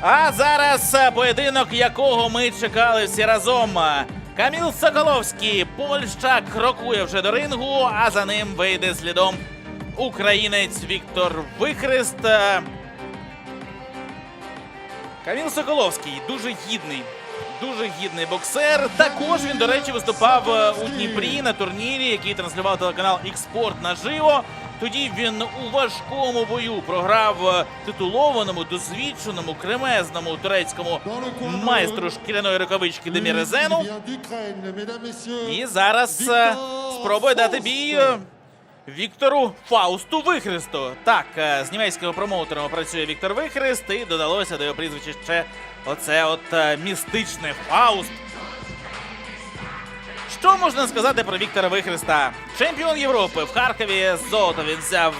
А зараз е, поєдинок, якого ми чекали всі разом. Каміл Соколовський, Польща крокує вже до рингу, а за ним вийде слідом українець Віктор Вихрест. Е, Каміл Соколовський дуже гідний. Дуже гідний боксер. Також він, до речі, виступав е, у Дніпрі на турнірі, який транслював телеканал Ікспорт наживо. Тоді він у важкому бою програв е, титулованому, досвідченому, кремезному турецькому майстру шкіряної рукавички Демірезену. І зараз е, спробує дати бій е, Віктору Фаусту Вихресту. Так, з німецького промоутером працює Віктор Вихрест, і додалося до його прізвища ще оце от містичне Фауст. Що можна сказати про Віктора Вихреста? Чемпіон Європи в Харкові золото він взяв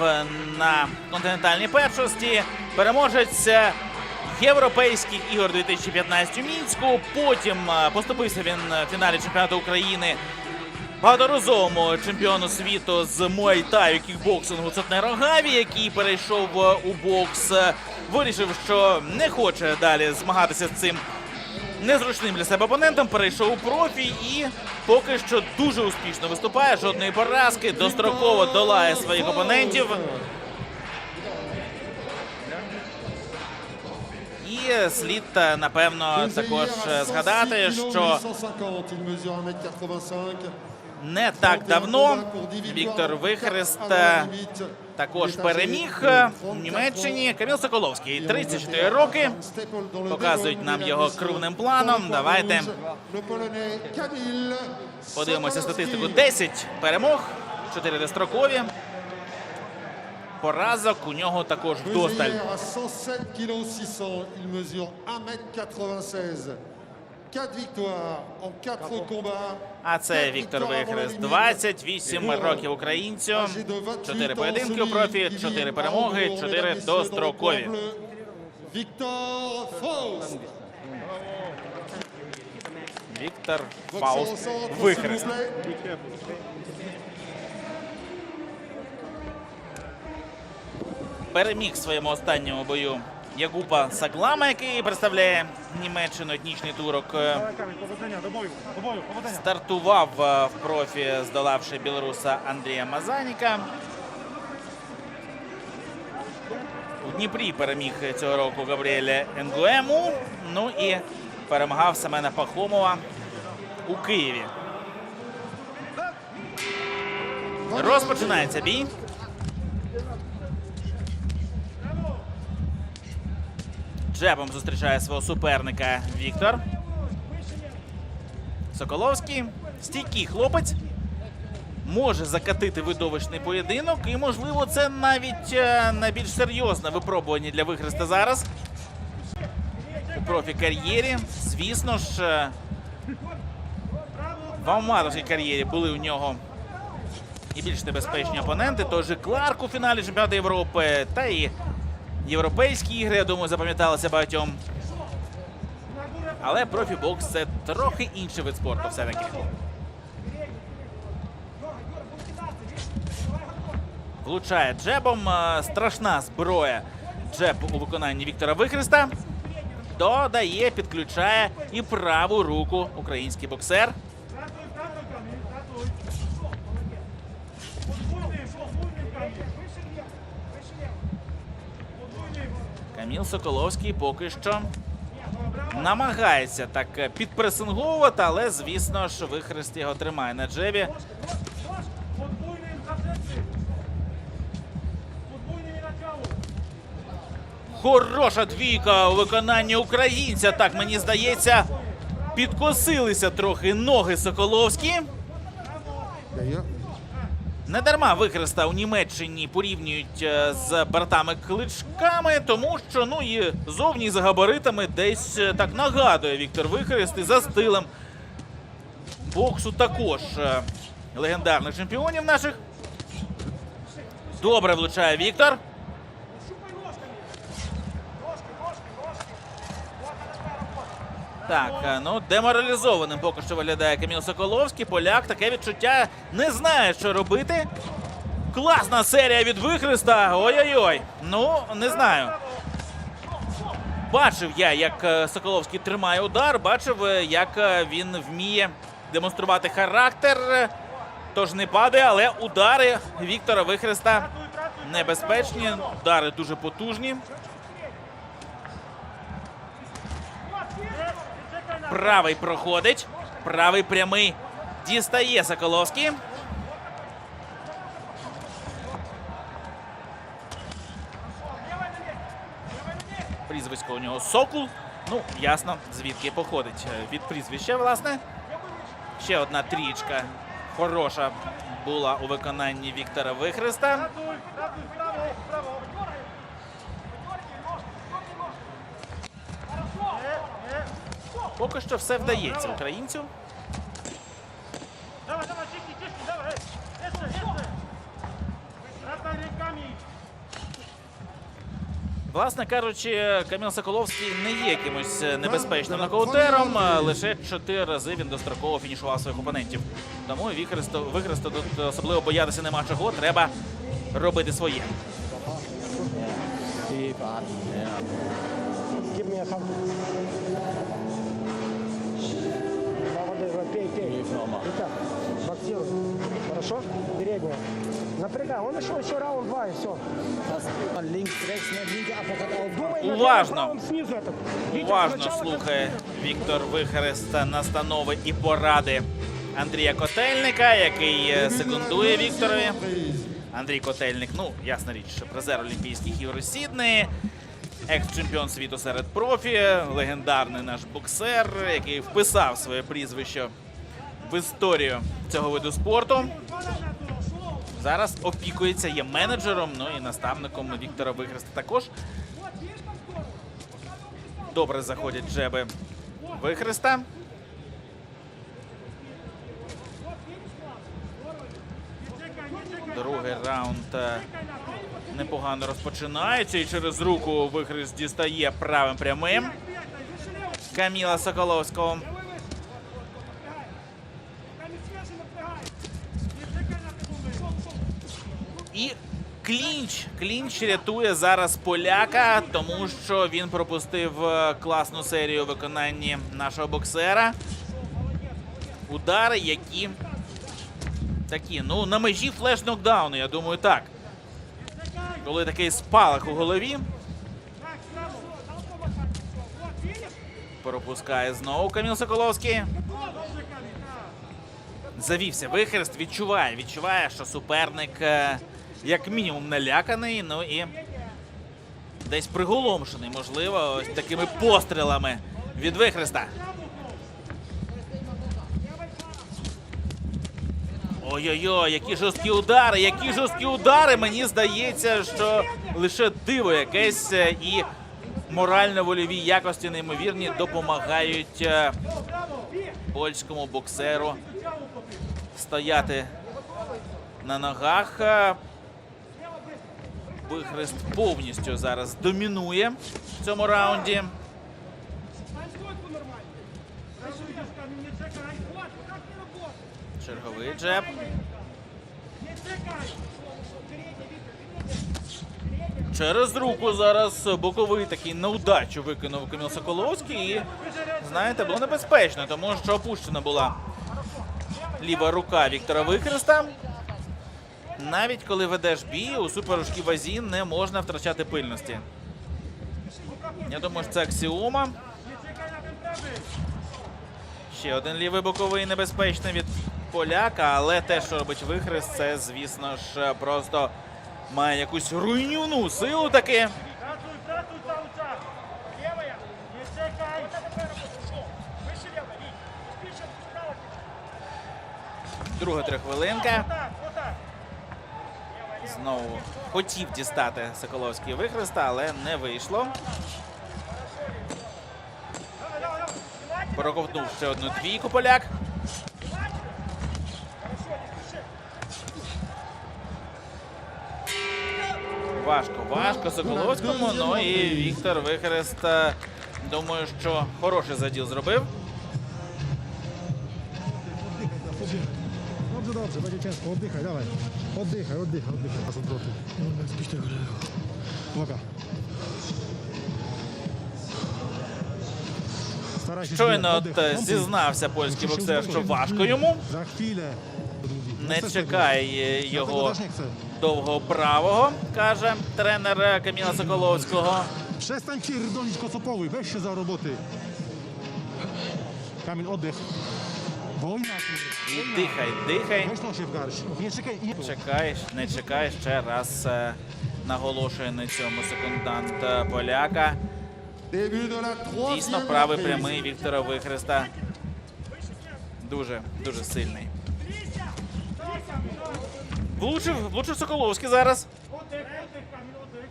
на континентальній першості. Переможець е, європейських ігор 2015 у Мінську. Потім е, поступився він в фіналі чемпіонату України багаторазовому чемпіону світу з муайтаю кікбоксингу Цотнеро Гаві, який перейшов е, у бокс. Вирішив, що не хоче далі змагатися з цим незручним для себе опонентом. Перейшов у профі і поки що дуже успішно виступає. Жодної поразки, достроково долає своїх опонентів. І слід е, напевно також е, згадати, що 850, il mesure 1m85. не так давно Віктор Вихрест е, також переміг е, у Німеччині. Каміл Соколовський, 34 роки. Показують нам його крупним планом. Давайте подивимося статистику. 10 перемог, 4 дострокові. Поразок у нього також вдосталь. А це Віктор Вихрест. 28 років українцю. 4 поєдинки у профі, 4 перемоги, 4 дострокові. Віктор Фауст. Віктор Фауст Вихрест. переміг в своєму останньому бою Ягупа Саглама, який представляє Німеччину етнічний турок. Е. Стартував е, в профі, здолавши білоруса Андрія Мазаніка. У Дніпрі переміг цього року Габріеля Енгуему. Ну і перемагав Семена Пахомова у Києві. Розпочинається бій. Джебом зустрічає свого суперника Віктор. Соколовський стійкий хлопець може закатити видовищний поєдинок, і, можливо, це навіть е, найбільш серйозне випробування для Вихреста зараз. У профі-кар'єрі. Звісно ж, е, в аматорській кар'єрі були у нього і більш небезпечні опоненти. Той же Кларк у фіналі чемпіонату Європи, та і європейські ігри, я думаю, запам'яталися багатьом. Але профібокс це трохи інший вид спорту все-таки. Влучає джебом. е, Страшна зброя. Джеб у виконанні Віктора Вихреста. Додає, підключає і праву руку український боксер. Каміл Соколовський поки що намагається так е, підпресинговувати, але звісно ж Вихрест його тримає на джебі. Хороша двійка у виконанні українця. Так мені здається, підкосилися трохи ноги Соколовські. Не дарма Вихреста у Німеччині порівнюють е, з братами кличками, тому що ну і зовні за габаритами десь е, так нагадує Віктор Вихрест і за стилем боксу також е, легендарних чемпіонів наших. Добре влучає Віктор. Так, е, ну деморалізованим поки що виглядає Каміл Соколовський. Поляк таке відчуття не знає, що робити. Класна серія від Вихреста. Ой-ой-ой. Ну, не знаю. Бачив я, як е, Соколовський тримає удар, бачив, е, як він вміє демонструвати характер. Тож не падає, але удари Віктора Вихреста небезпечні, удари дуже потужні. Правий проходить. Правий прямий дістає Соколовський. Прізвисько у нього Сокул. Ну, ясно, звідки походить е, від прізвища, власне. Ще одна трічка хороша була у виконанні Віктора Вихреста. Поки що все вдається українцю. Власне кажучи, Каміл Соколовський не є якимось е, небезпечним нокаутером. Лише чотири рази він достроково фінішував своїх опонентів. Тому Вихресту тут особливо боятися нема чого. Треба робити своє. Give me a Итак, боксируй. Хорошо? Передняя. Напрягай. Он еще, еще раунд два и все. Уважно. Уважно слухає Віктор Вихрест настанови і поради Андрія Котельника, який е, секундує Вікторові. Андрій Котельник, ну, ясна річ, що призер Олімпійських ігор Сіднеї, екс-чемпіон світу серед профі, легендарний наш боксер, який вписав своє прізвище в історію цього виду спорту. Зараз опікується, є менеджером, ну і наставником Віктора Вихреста також. Добре заходять джеби Вихреста. Другий раунд е, непогано розпочинається і через руку Вихрест дістає правим прямим. Каміла Соколовського. Пока не свежий, напрягай. Не чекай на секунду. І клінч. Клінч рятує зараз поляка, тому що він пропустив е, класну серію у виконанні нашого боксера. Удари, які такі, ну, на межі флеш-нокдауну, я думаю, так. Коли такий спалах у голові, пропускає знову Каміл Соколовський. Завівся вихрест, відчуває, відчуває, що суперник е, як мінімум наляканий, ну і десь приголомшений, можливо, ось такими пострілами від вихреста. Ой-ой-ой, які жорсткі удари, які жорсткі удари. Мені здається, що лише диво якесь е, і морально-вольові якості неймовірні допомагають е, польському боксеру стояти на ногах. Вихрест повністю зараз домінує в цьому раунді. Черговий джеб. Через руку зараз боковий такий на удачу виконав Каміл Соколовський. І знаєте, було небезпечно, тому що опущена була ліва рука Віктора Вихреста. Навіть коли ведеш бій, у суперважкій вазі не можна втрачати пильності. Я думаю, що це аксіома. Ще один лівий боковий небезпечний від поляка, але те, що робить вихрест, це, звісно ж, просто має якусь руйнівну силу таки. Ратуй, ратуй, Знову хотів дістати Соколовський вихреста, але не вийшло. Проковтнув ще одну двійку поляк. Важко, важко Соколовському. Ну і Віктор Вихрест, е, думаю, що хороший заділ зробив. Dobrze, dobrze, będzie ciężko. Oddychaj, oddychaj, oddychaj. Masz odwroty. Uwaga. Staraj się Щойно от е, зізнався польський боксер, що важко йому. Не tego його довго правого, каже тренер Каміла Соколовського. Przestań pierdolić kocopoły, weź się za roboty. Kamil, oddech. Wojna, kurwa. І дихай, дихай. Weź się w garść. Nie czekaj. Nie... Чекаєш, не чекаєш, ще раз е, наголошує на цьому секундант е, поляка. Дійсно, правий прямий Віктора Вихреста. Дуже, дуже сильний. Влучив, влучив Соколовський зараз. Отдых, отдых, Камиль, отдых.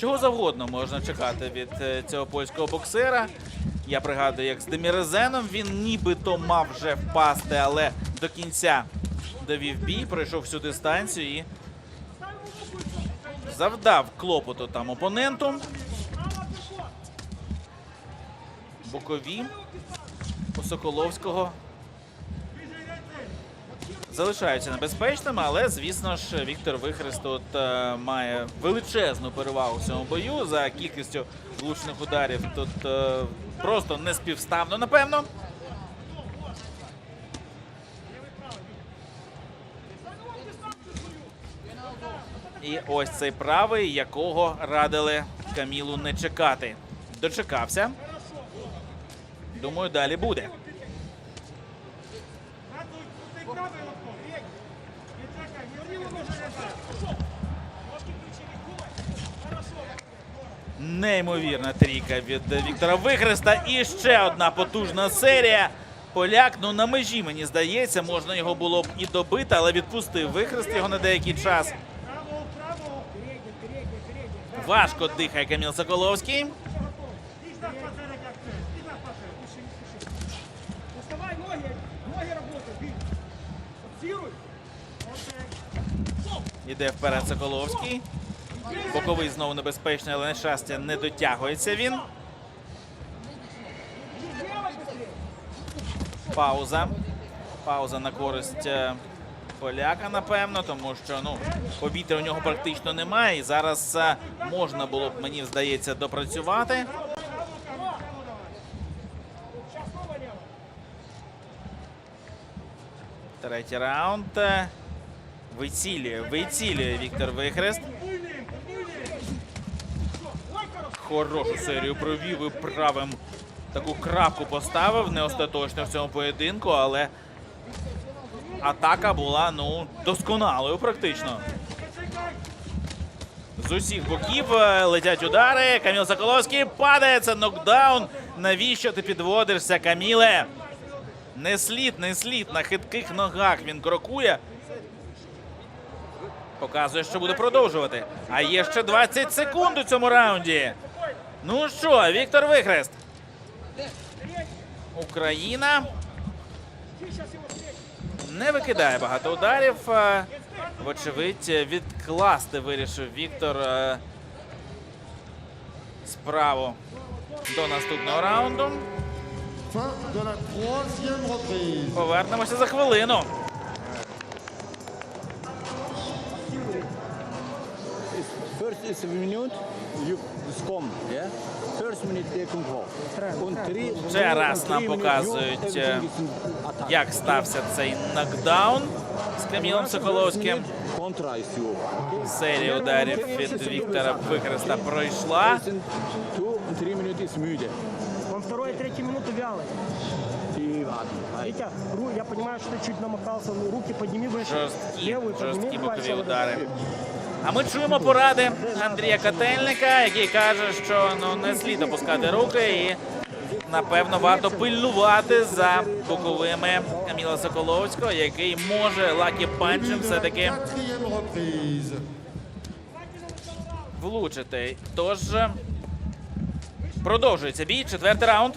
Чого завгодно можна чекати від е, цього польського боксера. Я пригадую, як з Демірезеном він нібито мав вже впасти, але до кінця довів бій, пройшов всю дистанцію і завдав клопоту там опоненту. Бокові у Соколовського залишаються небезпечними, але звісно ж Віктор Вихрест тут е, має величезну перевагу в цьому бою за кількістю влучних ударів. Тут е, просто неспівставно, напевно. І ось цей правий, якого радили Камілу не чекати. Дочекався. Думаю, далі буде. Неймовірна трійка від Віктора Вихреста. І ще одна потужна серія. Поляк, ну на межі, мені здається, можна його було б і добити, але відпустив Вихрест його на деякий час. Право, право. Передний, передний, передний. Важко дихає Каміл Соколовський. Иди сюда, пацаны, как ты. Иди сюда, пацаны. Пиши, пиши. Доставай ноги, ноги работают, бей. Фокусируй. Отдых. Іде вперед Соколовський. Боковий знову небезпечний, але на щастя не дотягується він. Пауза. Пауза на користь е, поляка, напевно, тому що ну повітря у нього практично немає. І зараз е, можна було б, мені здається, допрацювати. Третій раунд. Вицілює, вицілює Віктор Вихрест. Хорошу серію провів і правим таку крапку поставив. Не остаточно в цьому поєдинку, але атака була ну досконалою практично. З усіх боків е, летять удари. Каміл Соколовський падає. Це нокдаун. Навіщо ти підводишся, Каміле? Не слід, не слід. На хитких ногах він крокує. Показує, що буде продовжувати. А є ще 20 секунд у цьому раунді. Ну що, Віктор Вихрест. Україна не викидає багато ударів. Е, Вочевидь, відкласти вирішив Віктор е, справу до наступного раунду. Повернемося за хвилину. First is a minute, you come, yeah? First minute they come home. Und three, Ще раз und нам three minutes, показують, you, е, everything is in attack. Як стався цей нокдаун з Камілом Соколовським. Contra is you. Серія ударів від Віктора Вихреста пройшла. Two and three minutes is müde. Он второй и третью минуту вялый. Die warten. Витя, ру- я понимаю, что ты чуть намахался, но руки подними выше. Жорсткі, Левую подними жорсткі бокові пальцем. удари. А ми чуємо поради Андрія Котельника, який каже, що ну не слід опускати руки і напевно варто пильнувати за боковими Каміла Соколовського, який може лакі панчем la все-таки влучити. Тож продовжується бій. Четвертий раунд.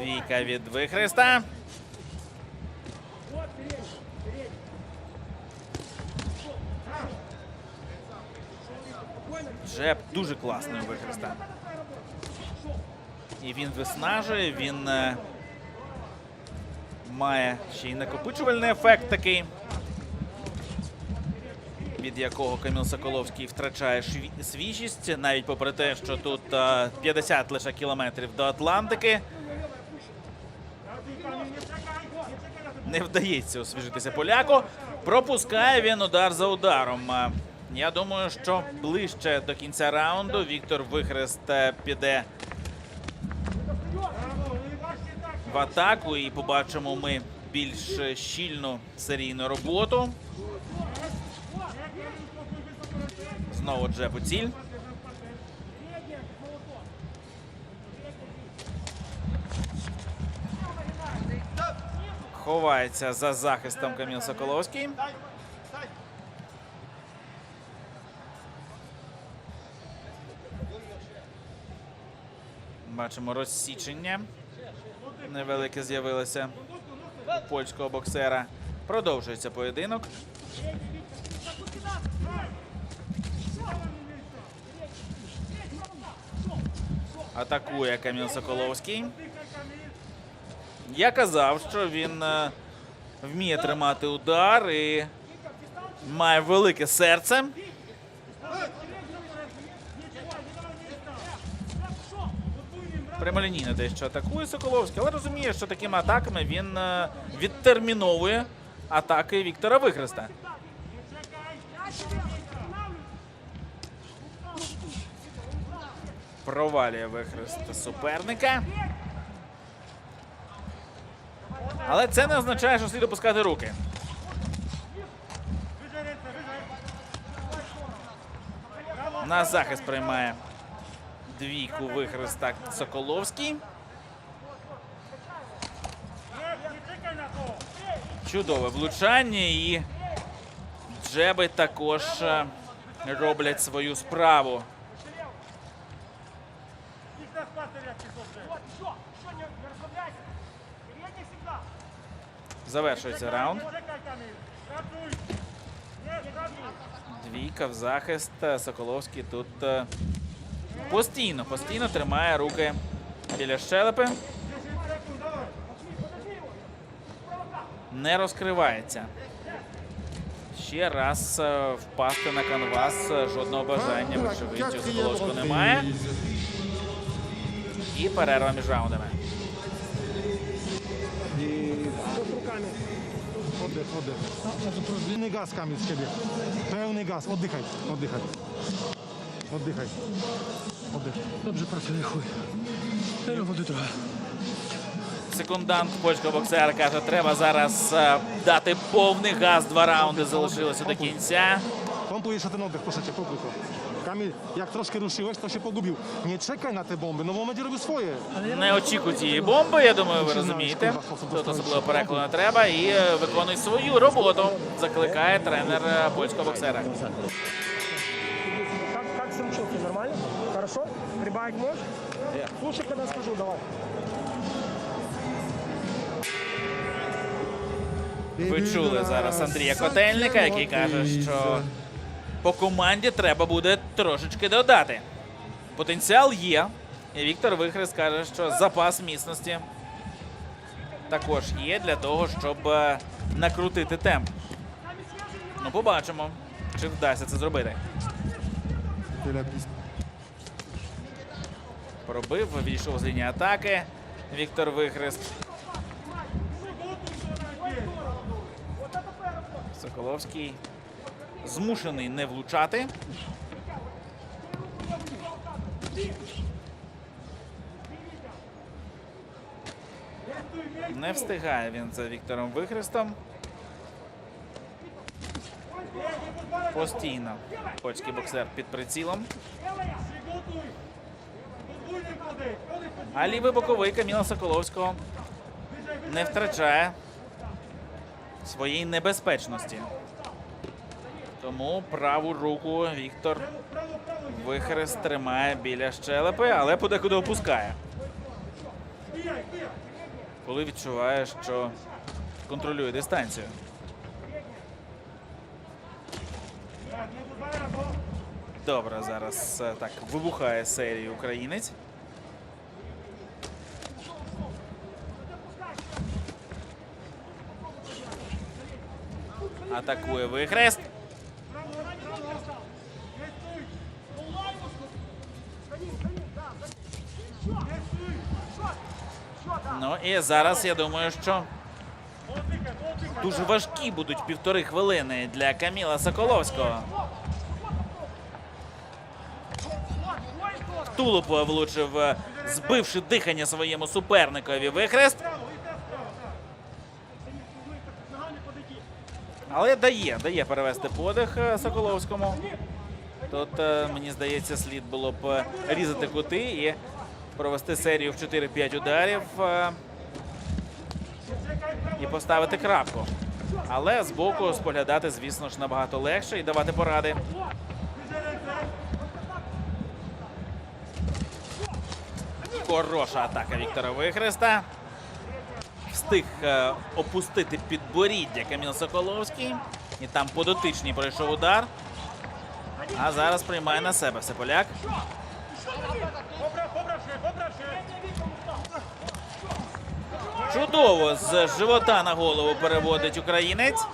Двійка від Вихреста. Джеб дуже класний Вихреста. І він виснажує, він е, має ще й накопичувальний ефект такий, від якого Каміл Соколовський втрачає свіжість, навіть попри те, що тут е, 50 лише кілометрів до Атлантики. Не вдається освіжитися поляку. Пропускає він удар за ударом. Е, Я думаю, що ближче до кінця раунду Віктор Вихрест е, піде в атаку і побачимо ми більш щільну серійну роботу. Знову джеб ціль. Ховається за захистом Каміл Соколовський. Бачимо розсічення. Невелике з'явилося польського боксера. Продовжується поєдинок. Атакує Каміл Соколовський. Я казав, що він е, вміє тримати удар і має велике серце. Прямолінійно дещо атакує Соколовський, але розуміє, що такими атаками він е, відтерміновує атаки Віктора Вихреста. Провалює Вихрест суперника. Але це не означає, що слід опускати руки. На захист приймає двійку Вихреста Соколовський. Чудове влучання і джеби також е, роблять свою справу. Завершується раунд. Двійка в захист. Соколовський тут е, постійно, постійно тримає руки біля щелепи. Не розкривається. Ще раз е, впасти на канвас. е, Жодного бажання, вочевидь, у Соколовського немає. І перерва між раундами. Oddech, oddech. Pełny gaz, Kamil, z ciebie. Pełny gaz. Oddychaj, oddychaj. Oddychaj. Oddech. Dobrze pracuje chuj. Tyle wody trochę. Секундант польського боксера каже, треба зараз е, дати повний газ. Два раунди залишилося до кінця. Oddech, proszę cię, pompuj to. Kamil, jak troszkę ruszyłeś, to się pogubił. Nie czekaj na te bomby, no bo on będzie robił swoje. Не очікуй цієї бомби, я думаю, ви розумієте. Тут особливо перекладу не треба і е, виконуй свою роботу. Закликає тренер е, польського боксера. Как, как самочувствие? Нормально? Хорошо? Прибавить можешь? Слушай, когда скажу, давай. Ви чули зараз Андрія Котельника, який каже, що по команді треба буде трошечки додати. Потенціал є. І Віктор Вихрест каже, що запас міцності також є для того, щоб е, накрутити темп. Ну, побачимо, чи вдасться це зробити. Пробив, війшов з лінії атаки. Віктор Вихрест. Соколовський змушений не влучати. Не встигає він за Віктором Вихрестом. Постійно польський боксер під прицілом. А лівий боковий Каміла Соколовського не втрачає своєї небезпечності. Тому праву руку Віктор Вихрест тримає біля щелепи, але подекуди опускає. Коли відчуває, що контролює дистанцію. Добре, зараз е, так вибухає серію українець. Атакує вихрест. І зараз я думаю, що дуже важкі будуть півтори хвилини для Каміла Соколовського. Тулуб влучив, е, збивши дихання своєму суперникові вихрест. Але дає, дає перевести подих е, Соколовському. Тут, е, мені здається, слід було б різати кути і провести серію в 4-5 ударів і поставити крапку. Але збоку споглядати, звісно ж, набагато легше і давати поради. Хороша атака Віктора Вихреста. Встиг е, опустити підборіддя Каміл Соколовський. І там по дотичній пройшов удар. А зараз приймає на себе все поляк. Чудово з живота на голову переводить українець.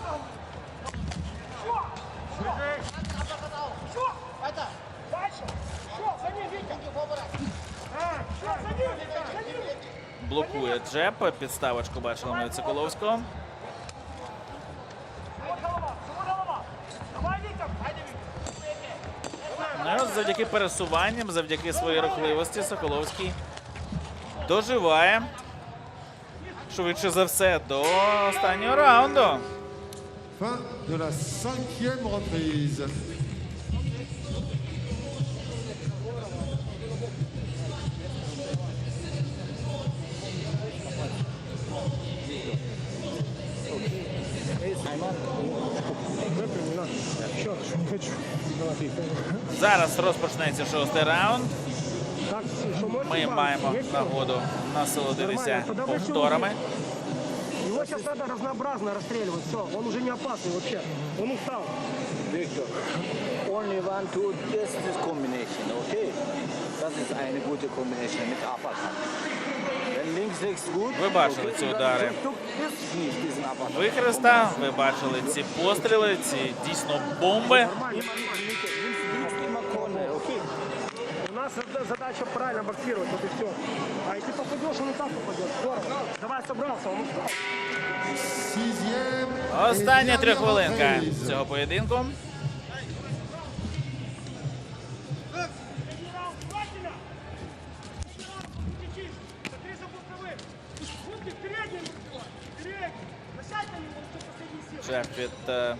Блокує джеб. Підставочку бачили ми від Соколовського. Ну, завдяки пересуванням, завдяки своїй рухливості, Соколовський доживає швидше за все до останнього раунду. Fin de la cinquième reprise. Зараз розпочнеться шостий раунд. Ми маємо нагоду насолодитися повторами. Его сейчас надо разнообразно расстреливать. Все, он уже не опасный вообще. Он устал. Victor, only one, two, this is combination, okay? Das ist eine gute Kombination mit Uppercut. Wenn links, rechts gut, Ви бачили ці удари. Вихреста. Ви бачили ці постріли, ці дійсно бомби Mitte, links, links, immer Corner, okay? У нас зада- задача правильно боксировать, вот и все. А если попадешь, он и так попадет. Здорово. Давай собрался, он устал. Остання reprise. цього поєдинку. Джеб від е,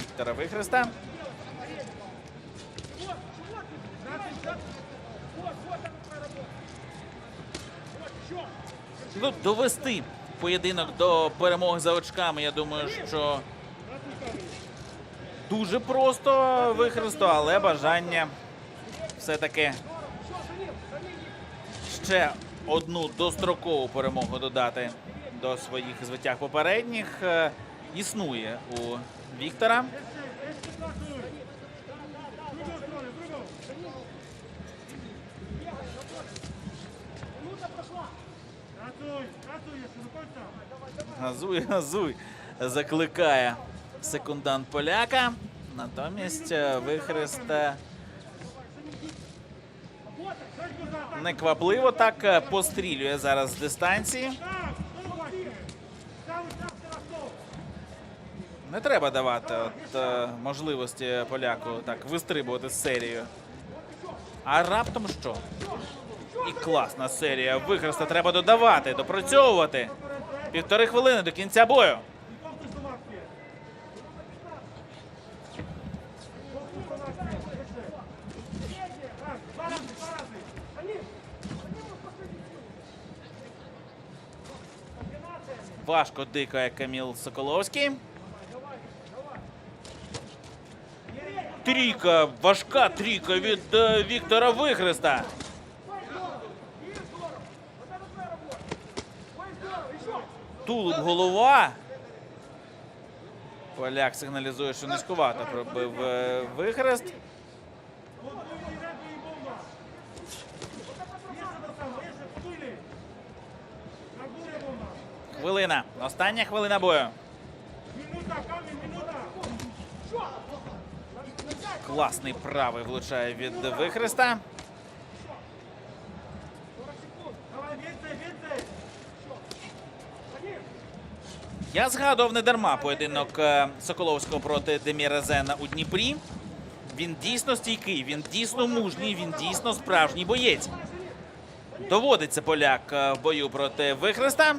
Віктора Вихреста. Ну, довести поєдинок до перемоги за очками, я думаю, що дуже просто вихресто, але бажання все-таки ще одну дострокову перемогу додати до своїх звитяг попередніх е, існує у Віктора. Газуй, газуй, закликає секундант поляка. Натомість е, вихрест е, неквапливо так е, пострілює зараз з дистанції. Не треба давати от, е, можливості поляку так вистрибувати з серією. А раптом що? І класна серія. Вихреста треба додавати, допрацьовувати. Півтори хвилини до кінця бою. Важко дикає Каміл Соколовський. Трійка, важка трійка від е, Віктора Вихреста. тулуб, голова. Поляк сигналізує, що низькувато пробив е, вихрест. Хвилина. Остання хвилина бою. Класний правий влучає від вихреста. Я згадував не дарма поєдинок е, Соколовського проти Демірезена у Дніпрі. Він дійсно стійкий, він дійсно мужній, він дійсно справжній боєць. Доводиться поляк е, в бою проти вихреста.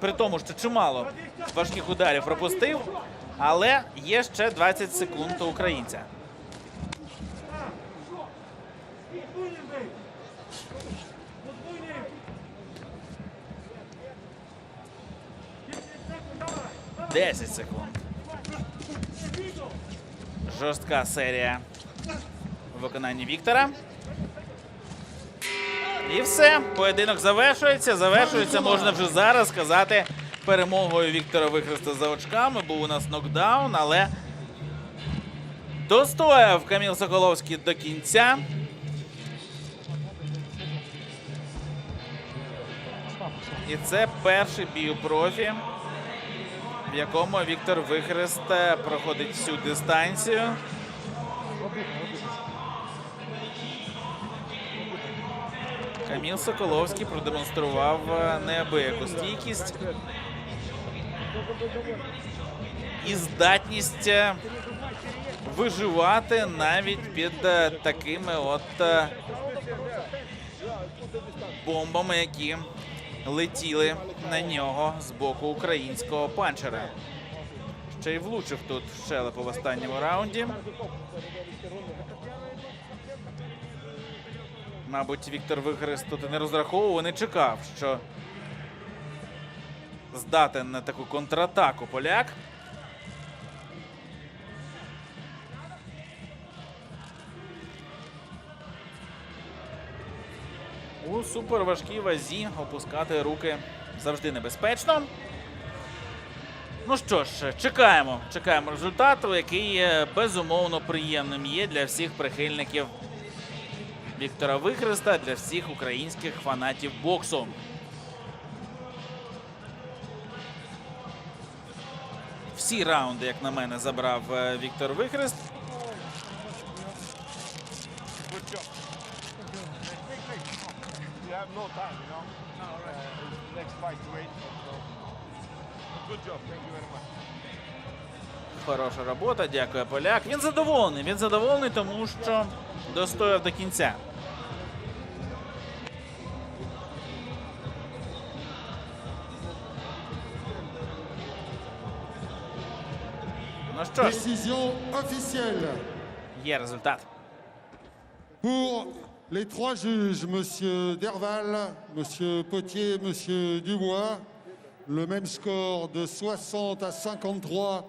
При тому, що чимало важких ударів пропустив, але є ще 20 секунд у українця. 10 секунд. Жорстка серія у виконанні Віктора. І все. Поєдинок завершується. Завершується, можна вже зараз сказати, перемогою Віктора Вихреста за очками. Був у нас нокдаун, але достояв Каміл Соколовський до кінця. І це перший бій у профі в якому Віктор Вихрест е, проходить всю дистанцію. Каміл Соколовський продемонстрував е, неабияку стійкість і здатність е, виживати навіть під такими от бомбами, які летіли на нього з боку українського панчера. Ще й влучив тут в в останньому раунді. Мабуть, Віктор Вигрис тут не розраховував, не чекав, що здатен на таку контратаку поляк. Суперважкій вазі опускати руки завжди небезпечно. Ну що ж, чекаємо. Чекаємо результату, який безумовно приємним є для всіх прихильників Віктора Вихреста, для всіх українських фанатів боксу. Всі раунди, як на мене, забрав е, Віктор Вихрест. have no time, you know. Uh, next fight to wait. So. Good job. Thank you very much. Хороша робота, дякує поляк. Він задоволений. Він задоволений, тому що достояв до кінця. Ну що ж, Décision officielle є результат. Les trois juges, Monsieur Derval, Monsieur Potier, Monsieur Dubois. Le même score de 60 à 53,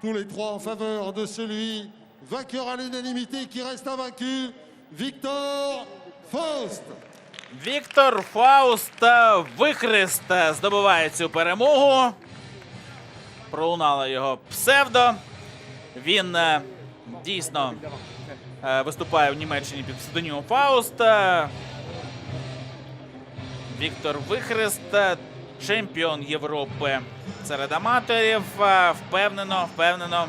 tous les trois en faveur de celui vainqueur à l'unanimité qui reste invaincu, Victor Faust. Віктор Фауст Вихрест здобуває цю перемогу. Пролунало його псевдо. Він е, дійсно е, виступає в Німеччині під псевдонімом Фауст. Е, Віктор Вихрест, е, чемпіон Європи серед аматорів. Е, Впевнено, впевнено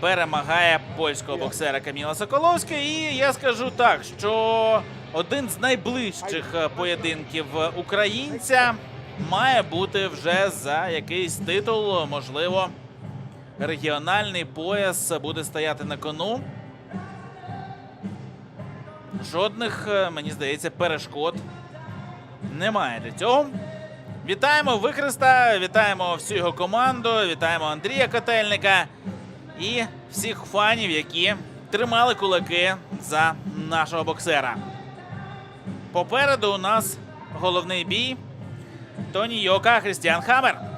перемагає польського боксера Каміла Соколовського. І я скажу так, що один з найближчих е, поєдинків українця має бути вже за якийсь титул, можливо, регіональний пояс буде стояти на кону. Жодних, е, мені здається, перешкод немає для цього. Вітаємо Вихреста, вітаємо всю його команду, вітаємо Андрія Котельника і всіх фанів, які тримали кулаки за нашого боксера. Попереду у нас головний бій Тоні Йока Христіан Хаммер.